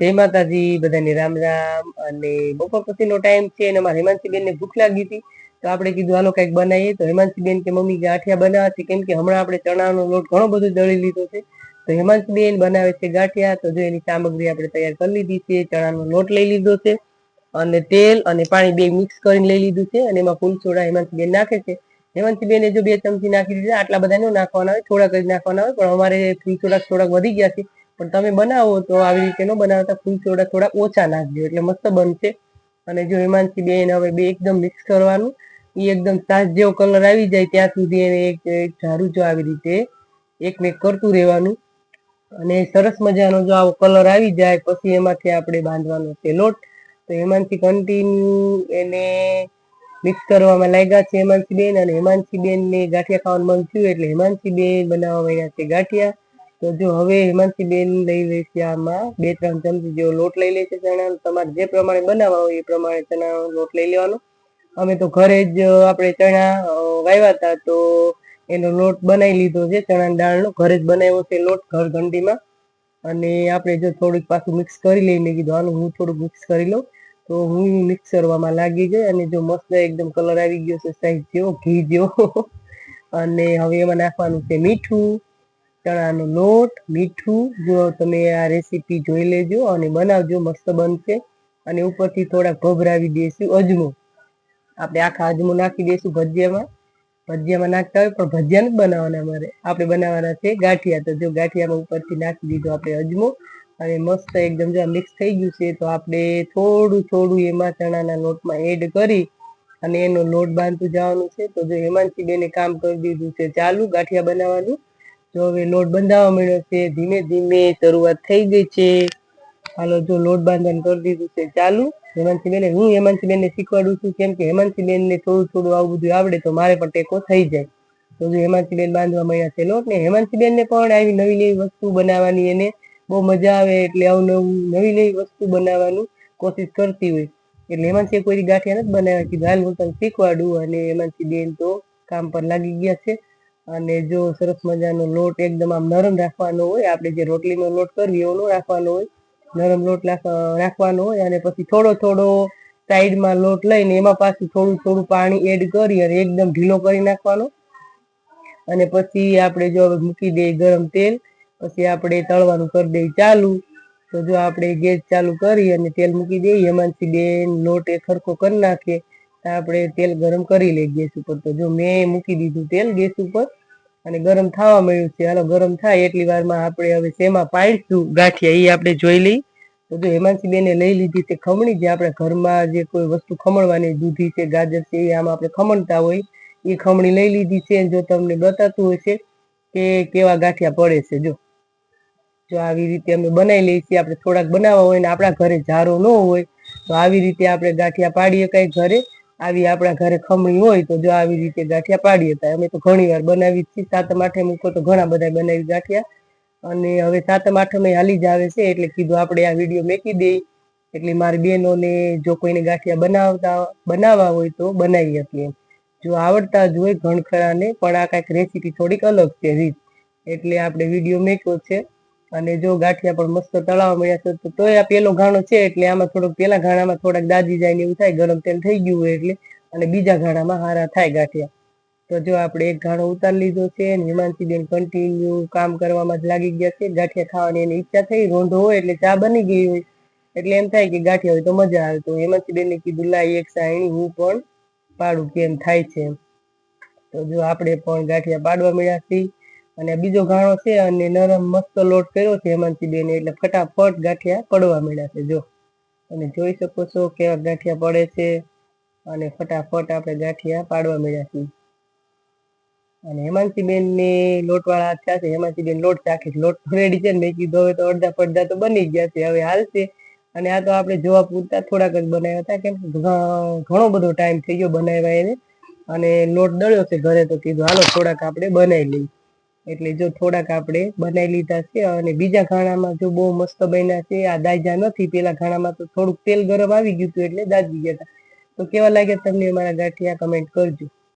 જય માતાજી, બધાને રામ રામ અને બપોર પછીનો ટાઈમ છે અને અમારે હેમાંશીબેન ને ભૂખ લાગી હતી. તો આપણે કીધું, હાલો કંઈક બનાવીએ. તો હેમાંશીબેન કે, મમ્મી ગાંઠિયા બનાવે છે, કેમ કે હમણાં આપણે ચણાનો લોટ ઘણો બધો દળી લીધો છે. તો હેમાંશીબેન બનાવે છે ગાંઠિયા. તો જો એની સામગ્રી આપણે તૈયાર કરી લીધી છે, ચણાનો લોટ લઈ લીધો છે અને તેલ અને પાણી બે મિક્સ કરીને લઈ લીધું છે અને એમાં ફૂલ સોડા હેમાંશીબેન નાખે છે. હેમાંશીબેને જો બે ચમચી નાખી દીધા, આટલા બધા નાખવાના હોય, થોડાક જ નાખવાના હોય, પણ અમારે ફૂલ થોડાક થોડાક વધી ગયા છે. પણ તમે બનાવો તો આવી રીતે ન બનાવતા, ફૂલ સોડા થોડા ઓછા નાખજો, એટલે મસ્ત બનશે. અને જો હિમાંશી બેન હવે બે એકદમ મિક્સ કરવાનું એ એકદમ સાસ જેવો કલર આવી જાય ત્યાં સુધી એને એક એક ઝાડુ જો આવી રીતે એકને કરતું રહેવાનું. અને સરસ મજાનો જો આવો કલર આવી જાય, પછી એમાંથી આપણે બાંધવાનો છે લોટ. તો એમાંથી કન્ટિન્યુ એને મિક્સ કરવામાં લાગ્યા છે હેમાંશી બેન, અને હેમાંશી બેનને ગાંઠિયા ખાવાનું મન થયું, એટલે હેમાંશી બેન બનાવવા માંડ્યા છે ગાંઠિયા. તો જો હવે હેમાંશી બેન લઈ લે આમાં, બે ત્રણ ચમચી જેવો લોટ લઈ લે છે ચણાનો, તમારે જે પ્રમાણે બનાવવા હોય એ પ્રમાણે ચણાનો લોટ લઈ લેવાનો. અમે તો ઘરે જ આપણે ચણા વાવ્યા હતા તો એનો લોટ બનાવી લીધો છે, ચણાની દાળનો. ઘરે જ બનાવ્યો છે લોટ ઘર ઘંટીમાં અને આપણે જો થોડુંક પાછું મિક્સ કરી લઈને કીધું, આનું હું થોડુંક મિક્સ કરી લઉં. તો હું મિક્સ કરવામાં લાગી ગઈ અને જો મસ્ત એકદમ કલર આવી ગયો છે, સાઈઝ જેવો, ઘી જેવો. અને હવે એમાં નાખવાનું છે મીઠું. ચણાનો લોટ, મીઠું, જો તમે આ રેસીપી જોઈ લેજો અને બનાવજો, મસ્ત બનશે. અને ઉપરથી થોડાક ભભરાવી દઈશું અજમો. આપણે આખા અજમો નાખી દઈશું ભજીયામાં. ભજીયામાં નાખતા હોય પણ ભજીયા નથી બનાવવાના અમારે. આપણે બનાવવાના છે ગાંઠિયા. તો જો ગાંઠિયામાં ઉપરથી નાખી દીધો આપણે અજમો. અને મસ્ત એકદમ જો મિક્સ થઈ ગયું છે, તો આપણે થોડું થોડું એમાં ચણાના લોટમાં એડ કરી અને એનો લોટ બાંધતું જવાનું છે. તો જો હેમાંશી બેને કામ કરી દીધું છે, ચાલુ ગાંઠિયા બનાવવાનું. જો હવે લોટ બંધાવા મળ્યો છે, ધીમે ધીમે શરૂઆત થઈ ગઈ છે. હાલો, જો લોટ બાંધવાનું કરી દીધું છે, ચાલુ. હેમંતસિંહ બેને હું હેમાંશી બેનને શીખવાડું છું, કેમ કે હેમાંશી બેનને થોડું થોડું આવું બધું આવડે તો મારે પણ ટેકો થઈ જાય. તો જો હેમંતસિંહ બેન બાંધવા મળ્યા છે લોટ ને હેમાંશી બેનને પણ આવી નવી નવી વસ્તુ બનાવવાની એને બહુ મજા આવે એટલે આવું નવું નવી નવી વસ્તુ બનાવવાનું કોશિશ કરતી હોય. એટલે હેમંતસિંહ કોઈ ગાંઠિયા નથી બનાવ્યા, કીધું, હાલ હું તને શીખવાડું. અને હેમંતસિંહ બેન તો કામ પર લાગી ગયા છે. અને જો સરસ મજાનો લોટ એકદમ આમ નરમ રાખવાનો હોય, આપણે જે રોટલીનો લોટ કરવી એવો રાખવાનો હોય, નરમ લોટ રાખવાનો હોય અને પછી થોડો થોડો સાઈડમાં લોટ લઈને એમાં પાછું થોડું થોડું પાણી એડ કરી અને એકદમ ઢીલો કરી નાખવાનો. અને પછી આપણે જો મૂકી દઈએ ગરમ તેલ, પછી આપણે તળવાનું કરી દઈએ ચાલુ. તો જો આપણે ગેસ ચાલુ કરી અને તેલ મૂકી દઈએ એમાંથી બે લોટ એ ખરખો કરી નાખીએ આપણે તેલ ગરમ કરી લઈએ ગેસ ઉપર. તો જો મેં મૂકી દીધું તેલ ગેસ ઉપર અને ગરમ થવા મળ્યું છે. હાલો, ગરમ થાય એટલી વારમાં આપણે હવે શેમાં પાડીશું ગાંઠિયા એ આપણે જોઈ લઈ. તો જો હેમાંશી બેને લઈ લીધી છે ખમણી, જે આપણે ઘરમાં જે કોઈ વસ્તુ ખમણવાની દૂધી છે, ગાજર છે એ આમાં આપણે ખમણતા હોય એ ખમણી લઈ લીધી છે. જો તમને બતાતું હોય છે કે કેવા ગાંઠિયા પડે છે, જો. જો આવી રીતે અમે બનાવી લઈએ છીએ. આપણે થોડાક બનાવવા હોય ને આપણા ઘરે જારો ન હોય, તો આવી રીતે આપણે ગાંઠિયા પાડીએ કઈ ઘરે. આવી આપણા ઘરે ખમણી હોય તો જો આવી રીતે ગાંઠિયા પાડીએ હતા અમે તો ઘણી વાર બનાવી છીએ. સાતમ આઠમ ઉપર તો ઘણા બધા બનાવી ગાંઠિયા. અને હવે સાતમ આઠમ હાલી જ આવે છે એટલે કીધું આપણે આ વીડિયો મેકી દઈ એટલે મારી બહેનોને જો કોઈને ગાંઠિયા બનાવતા, બનાવવા હોય તો બનાવી શકીએ જો આવડતા જ હોય ઘણખરાને, પણ આ કાંઈક રેસીપી થોડીક અલગ છે રીત. એટલે આપણે વીડિયો મેક્યો છે. અને જો ગાંઠિયા પણ મસ્ત તળાવ મળ્યા છે, તો તોય આ પેલો ઘાણો છે, એટલે આમાં થોડોક, પેલા ઘાણામાં થોડાક દાજી જાય ને એવું થાય, ગરમ તેલ થઈ ગયું હોય એટલે, અને બીજા ઘાણામાં હારા થાય ગાંઠિયા. તો જો આપણે એક ઘાણો ઉતારી લીધો છે અને હિમાંશી બેન કન્ટિન્યુ કામ કરવામાં જ લાગી ગયા છે, ગાંઠિયા ખાવાની એની ઈચ્છા થઈ, રોંઢો હોય એટલે ચા બની ગઈ હોય, એટલે એમ થાય કે ગાંઠિયા હોય તો મજા આવે. તો હેમાંશી બેનને કીધું લાઈ એક સાયણી હું પણ પાડું. કેમ થાય છે તો જો આપણે પણ ગાંઠિયા પાડવા મળ્યા છીએ અને બીજો ઘાણો છે અને નરમ મસ્ત લોટ કર્યો છે હેમાંશી બેને એટલે ફટાફટ ગાંઠિયા પડવા મળ્યા છે, જો. અને જોઈ શકો છો કેવા ગાંઠિયા પડે છે અને ફટાફટ આપણે ગાંઠિયા પાડવા મળ્યા છીએ. અને હેમાંશી બેન ને લોટવાળા થયા છે હેમાંશી બેન લોટ ચાખે છે, લોટ રેડી છે ને મેં કીધું, હવે તો અડધા પડધા તો બની ગયા છે, હવે હાલશે. અને આ તો આપણે જોવા પૂરતા થોડાક જ બનાવ્યા હતા, કેમ ઘણો બધો ટાઈમ થઈ ગયો બનાવ્યા એને. અને લોટ દળ્યો છે ઘરે તો કીધું, હાલો, થોડાક આપણે બનાવી લઈએ. એટલે જો થોડાક આપણે બનાવી લીધા છે અને બીજા ઘાણામાં જો બહુ મસ્ત બન્યા છે, આ દાજા નથી, પેલા ઘાણામાં તો થોડુંક તેલ ગરમ આવી ગયું હતું એટલે દાજી ગયા હતા. તો કેવા લાગ્યા તમને અમારા ગાંઠિયા? કમેન્ટ કરજો.